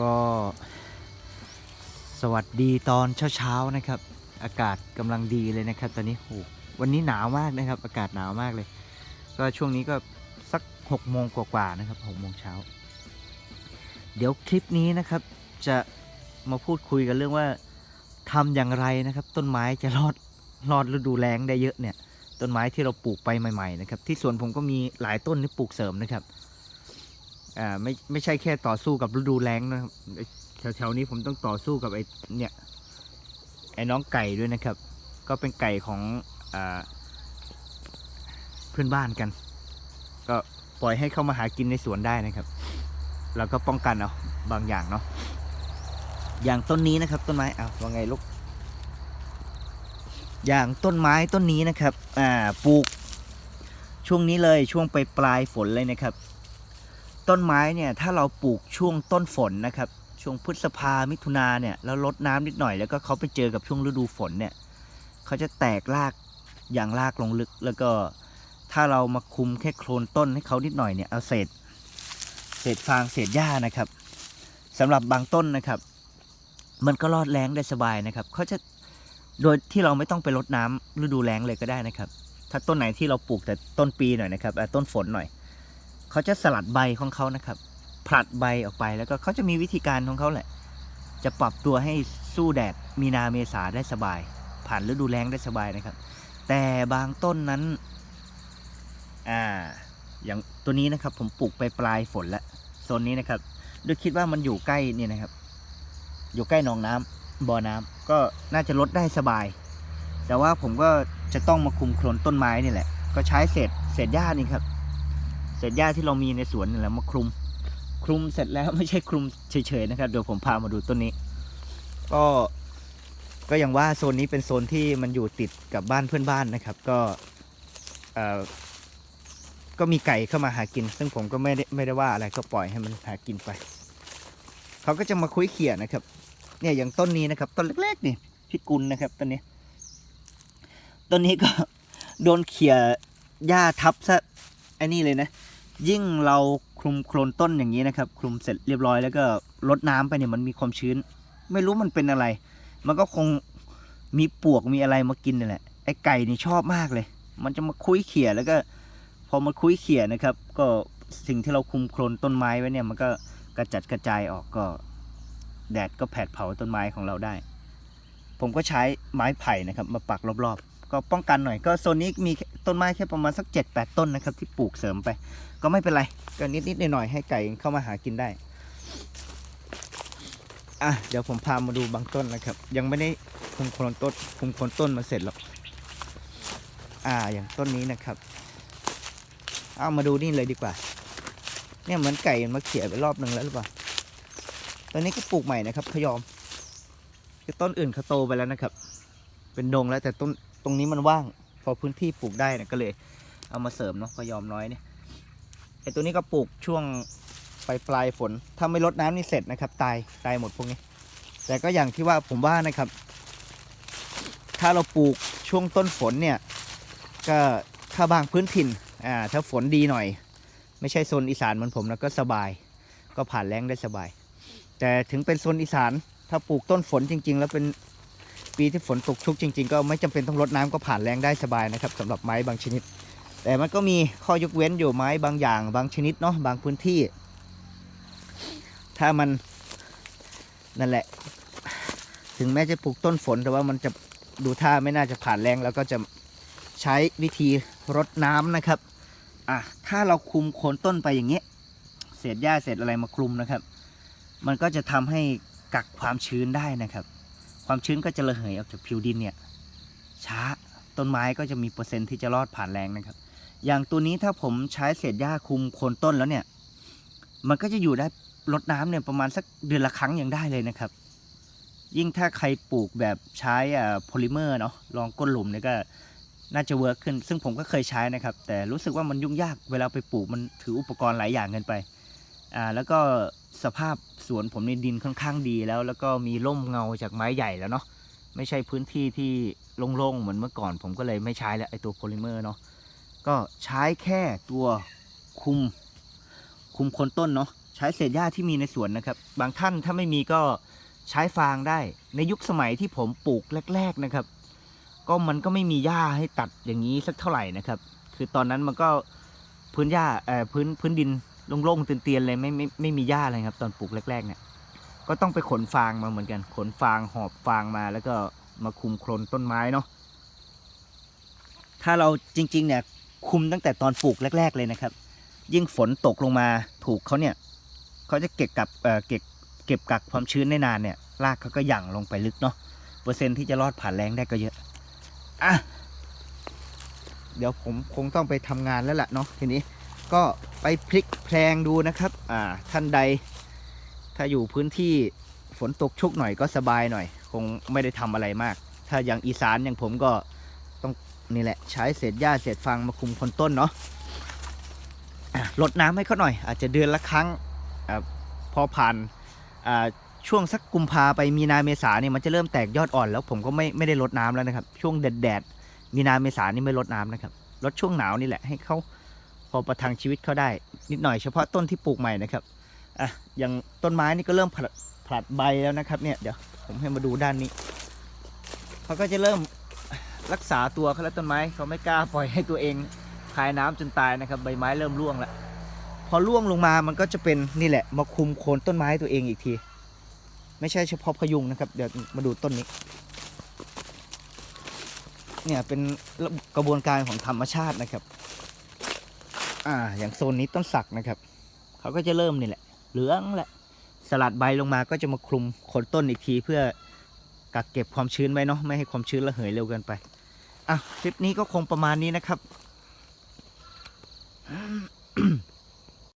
ก็สวัสดีตอนเช้าๆนะครับ อากาศกำลังดีเลยนะครับ ตอนนี้โหวันนี้หนาวมากนะครับ อากาศหนาวมากเลย ก็ช่วงนี้ก็สักหกโมงกว่าๆนะครับหกโมงเช้า เดี๋ยวคลิปนี้นะครับจะมาพูดคุยกันเรื่องว่าทำอย่างไรนะครับ ต้นไม้จะรอดรอดฤดูแล้งได้เยอะเนี่ย ต้นไม้ที่เราปลูกไปใหม่ ๆ นะครับ ที่สวนผมก็มีหลายต้นที่ปลูกเสริมนะครับ อ่าไม่ไม่ใช่แค่ต่อสู้กับฤดูแล้งนะครับแถวๆนี้ผมต้องต่อสู้กับไอ้เนี่ยไอ้น้องไก่ด้วยนะครับ ก็เป็นไก่ของอ่าเพื่อนบ้านกัน ก็ปล่อยให้เข้ามาหากินในสวนได้นะครับ แล้วก็ป้องกันเอาบางอย่างเนาะอย่างต้นนี้นะครับ ต้นไม้อ้าวว่าไงลูกอย่างต้นไม้ต้นนี้นะครับอ่าปลูกช่วงนี้เลยช่วงไปปลายฝนเลยนะครับ ต้นไม้เนี่ยถ้าเราปลูกช่วงต้นฝนนะครับ ช่วงพฤษภามิถุนาเนี่ยแล้วลดน้ำนิดหน่อยแล้วก็เขาไปเจอกับช่วงฤดูฝนเนี่ยเขาจะแตกรากอย่างรากลงลึก แล้วก็ถ้าเรามาคุมแค่โคลนต้นให้เขานิดหน่อยเนี่ยเอาเศษเศษฟางเศษหญ้านะครับสำหรับบางต้นนะครับ มันก็รอดแรงได้สบายนะครับเขาจะโดยที่เราไม่ต้องไปรดน้ำฤดูแล้งเลยก็ได้นะครับ ถ้าต้นไหนที่เราปลูกแต่ต้นปีหน่อยนะครับต้นฝนหน่อย เขาจะสลัดใบของเขานะครับ ผลัดใบออกไปแล้วก็เขาจะมีวิธีการของเขาแหละ จะปรับตัวให้สู้แดดมีนาเมษาได้สบาย ผ่านฤดูแล้งได้สบายนะครับ แต่บางต้นนั้น อ่า อย่างตัวนี้นะครับ ผมปลูกไปปลายฝนแล้วโซนนี้นะครับโดยคิดว่ามันอยู่ใกล้นี่นะครับ อยู่ใกล้หนองน้ำบ่อน้ำก็น่าจะลดได้สบาย แต่ว่าผมก็จะต้องมาคุมโคลนต้นไม้นี่แหละ ก็ใช้เศษเศษหญ้านี่ครับ เศษหญ้าที่เรามีในสวนนี่แหละมาคลุม คลุมเสร็จแล้วไม่ใช่คลุมเฉยๆนะครับเดี๋ยวผมพามาดูต้นนี้ ก็ก็อย่างว่าโซนนี้เป็นโซนที่มันอยู่ติดกับบ้านเพื่อนบ้านนะครับ ก็เอ่อก็มีไก่เข้ามาหากิน ซึ่งผมก็ไม่ได้ไม่ได้ว่าอะไรก็ปล่อยให้มันหากินไปเขาก็จะมาคุยเขี่ยนะครับ เนี่ยอย่างต้นนี้นะครับ ต้นเล็กๆนี่พิกุลนะครับต้นนี้ต้นนี้ก็โดนเขี่ยหญ้าทับซะไอ้นี่เลยนะ ยิ่งเราคลุมโคลนต้นอย่างนี้นะครับ คลุมเสร็จเรียบร้อยแล้วก็ลดน้ำไปเนี่ยมันมีความชื้น ไม่รู้มันเป็นอะไร มันก็คงมีปวกมีอะไรมากินนี่แหละไอ้ไก่นี่ชอบมากเลย มันจะมาคุยเขี่ยแล้วก็ พอมันคุยเขี่ยนะครับ ก็สิ่งที่เราคลุมโคลนต้นไม้ไว้เนี่ยมันก็กระจัดกระจายออกก็แดดก็แผดเผาต้นไม้ของเราได้ ผมก็ใช้ไม้ไผ่นะครับ มาปักรอบๆ ก็ป้องกันหน่อยก็โซนนี้มีต้นไม้แค่ประมาณสัก 7-8 ต้นนะครับ ที่ปลูกเสริมไป ก็ไม่เป็นไรก็นิดๆหน่อยๆให้ไก่เข้ามาหากินได้อะเดี๋ยวผมพามาดูบางต้นนะครับ ยังไม่ได้คุมโคนต้นคุมโคนต้นมาเสร็จหรอกอ่าอย่างต้นนี้นะครับ เอามาดูนี่เลยดีกว่า เนี่ยเหมือนไก่มันมาเขี่ยไปรอบหนึ่งแล้วหรือเปล่าตอนนี้ก็ปลูกใหม่นะครับพยอมคือต้นอื่นเขาโตไปแล้วนะครับ เป็นดงแล้วแต่ต้น ตรงนี้มันว่าง พอพื้นที่ปลูกได้นะก็เลย เอามาเสริมเนาะพะยอมน้อยเนี่ยไอตัวนี้ก็ปลูกช่วงปลายปลายฝน ถ้าไม่รดน้ำนี่เสร็จนะครับ ตายตายหมดพวกนี้ แต่ก็อย่างที่ว่าผมว่านะครับ ถ้าเราปลูกช่วงต้นฝนเนี่ย ก็ถ้าบางพื้นถิ่นอ่าถ้าฝนดีหน่อย ไม่ใช่โซนอีสานเหมือนผมนะก็สบาย ก็ผ่านแล้งได้สบาย แต่ถึงเป็นโซนอีสานถ้าปลูกต้นฝนจริง ๆ แล้วเป็น ปีที่ฝนตกชุกจริง ๆ ก็ไม่จำเป็นต้องรดน้ำก็ผ่านแรงได้สบายนะครับสำหรับไม้บางชนิด แต่มันก็มีข้อยกเว้นอยู่ไม้บางอย่าง บางชนิดเนาะบางพื้นที่ ถ้ามันนั่นแหละ ถึงแม้จะปลูกต้นฝนแต่ว่ามันจะดูท่าไม่น่าจะผ่านแรงแล้วก็จะใช้วิธีรดน้ำนะครับอะถ้าเราคลุมโคนต้นไปอย่างเงี้ยเศษหญ้าเศษอะไรมาคลุมนะครับ มันก็จะทำให้กักความชื้นได้นะครับ ความชื้นก็จะระเหยออกจากผิวดินเนี่ยช้าต้นไม้ก็จะมีเปอร์เซ็นต์ที่จะรอดผ่านแรงนะครับ อย่างตัวนี้ถ้าผมใช้เศษหญ้าคุมโคนต้นแล้วเนี่ย มันก็จะอยู่ได้รดน้ำเนี่ยประมาณสักเดือนละครั้งยังได้เลยนะครับ ยิ่งถ้าใครปลูกแบบใช้อ่าโพลิเมอร์เนาะรองก้นหลุมเนี่ยก็น่าจะเวิร์กขึ้น ซึ่งผมก็เคยใช้นะครับ แต่รู้สึกว่ามันยุ่งยากเวลาไปปลูกมันถืออุปกรณ์หลายอย่างเกินไปอ่าแล้วก็ สภาพสวนผมในดินค่อนข้างดีแล้ว แล้วก็มีร่มเงาจากไม้ใหญ่แล้วเนาะไม่ใช่พื้นที่ที่โล่งๆเหมือนเมื่อก่อน ผมก็เลยไม่ใช้แล้วไอตัวโพลิเมอร์เนาะก็ใช้แค่ตัวคุมคุมคนต้นเนาะใช้เศษหญ้าที่มีในสวนนะครับ บางท่านถ้าไม่มีก็ใช้ฟางได้ ในยุคสมัยที่ผมปลูกแรก ๆนะครับ ก็มันก็ไม่มีหญ้าให้ตัดอย่างนี้สักเท่าไหร่นะครับ คือตอนนั้นมันก็พื้นหญ้าเอ่อพื้นพื้นดิน โล่งๆเตียนๆเลยไม่ไม่ไม่มีหญ้าเลยครับ ตอนปลูกแรกๆ เนี่ย ก็ต้องไปขนฟางมาเหมือนกัน ขนฟางหอบฟางมาแล้วก็มาคุมโคลนต้นไม้เนาะถ้าเราจริง ๆ เนี่ย คุมตั้งแต่ตอนปลูกแรก ๆ เลยนะครับ ยิ่งฝนตกลงมาถูกเขาเนี่ยเขาจะเก็บกับเอ่อเก็บเก็บกักความชื้นได้นานเนี่ยรากเขาก็หยั่งลงไปลึกเนาะเปอร์เซ็นที่จะรอดผ่านแรงได้ก็เยอะอะเดี๋ยวผมคงต้องไปทำงานแล้วแหละเนาะทีนี้ก็ ไปพลิกแพลงดูนะครับอ่าท่านใด ถ้าอยู่พื้นที่ฝนตกชุกหน่อยก็สบายหน่อย คงไม่ได้ทำอะไรมาก ถ้าอย่างอีสานอย่างผมก็ต้องนี่แหละใช้เศษหญ้าเศษฟางมาคุมคนต้นเนาะลดน้ำให้เขาหน่อย อาจจะเดือนละครั้งอพอผ่านช่วงสักกุมภาไปมีนาเมษาเนี่ยมันจะเริ่มแตกยอดอ่อน แล้วผมก็ไม่ไม่ได้ลดน้ำแล้วนะครับ ช่วงแดดแดดมีนาเมษานี่ไม่ลดน้ำนะครับลดช่วงหนาวนี่แหละให้เขา พอประทังชีวิตเขาได้ นิดหน่อยเฉพาะต้นที่ปลูกใหม่นะครับอะอย่างต้นไม้นี่ก็เริ่มผลัดผลัดใบแล้วนะครับเนี่ยเดี๋ยวผมให้มาดูด้านนี้เขาก็จะเริ่มรักษาตัวเขาแล้วต้นไม้เขาไม่กล้าปล่อยให้ตัวเองคายน้ำจนตายนะครับ ใบไม้เริ่มร่วงแล้วพอร่วงลงมามันก็จะเป็นนี่แหละ มาคุมโคนต้นไม้ตัวเองอีกที ไม่ใช่เฉพาะพยุงนะครับ เดี๋ยวมาดูต้นนี้ เนี่ยเป็นกระบวนการของธรรมชาตินะครับ อ่า อย่างโซนนี้ต้นสักนะครับ เขาก็จะเริ่มนี่แหละ เหลืองแหละ สลัดใบลงมาก็จะมาคลุมโคนต้นอีกทีเพื่อกักเก็บความชื้นไว้เนาะ ไม่ให้ความชื้นระเหยเร็วเกินไป อะ คลิปนี้ก็คงประมาณนี้นะครับ